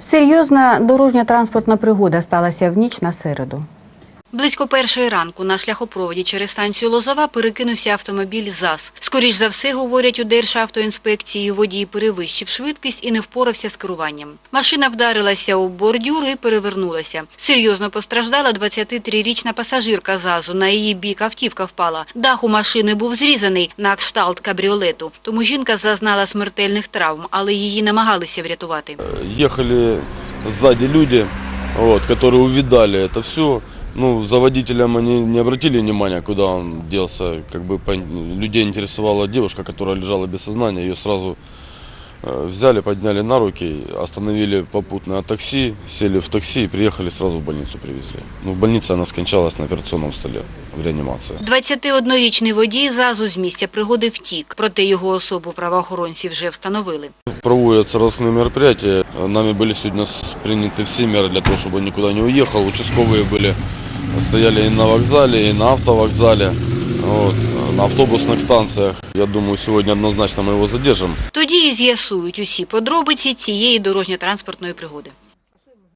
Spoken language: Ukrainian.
Серйозна дорожня транспортна пригода сталася в ніч на середу. Близько першої ранку на шляхопроводі через станцію Лозова перекинувся автомобіль ЗАЗ. Скоріш за все, говорять у Державтоінспекції, водій перевищив швидкість і не впорався з керуванням. Машина вдарилася у бордюр і перевернулася. Серйозно постраждала 23-річна пасажирка ЗАЗу. На її бік автівка впала. Дах у машини був зрізаний на кшталт кабріолету. Тому жінка зазнала смертельних травм, але її намагалися врятувати. ехали сзади люди, вот, которые увидали это все. Ну, за водителем они не обратили внимания, куда он делся. Как бы пон- людей интересовала девушка, которая лежала без сознания. Ее сразу э, взяли, подняли на руки, остановили попутное такси, сели в такси и приехали сразу в больницу привезли. Ну, в больнице она скончалась на операционном столе в реанимации. 21-річний водій ЗАЗу з місця пригоди втік, проте його особу правоохоронці вже встановили. Проводятся разные мероприятия. Нами были сегодня с- приняты все меры для того, чтобы он никуда не уехал. Участковые были, стояли и на вокзале, и на автовокзале, вот, на автобусних станціях, Я думаю, сьогодні однозначно ми його задержимо. Тоді і з'ясують усі подробиці цієї дорожньо-транспортної пригоди.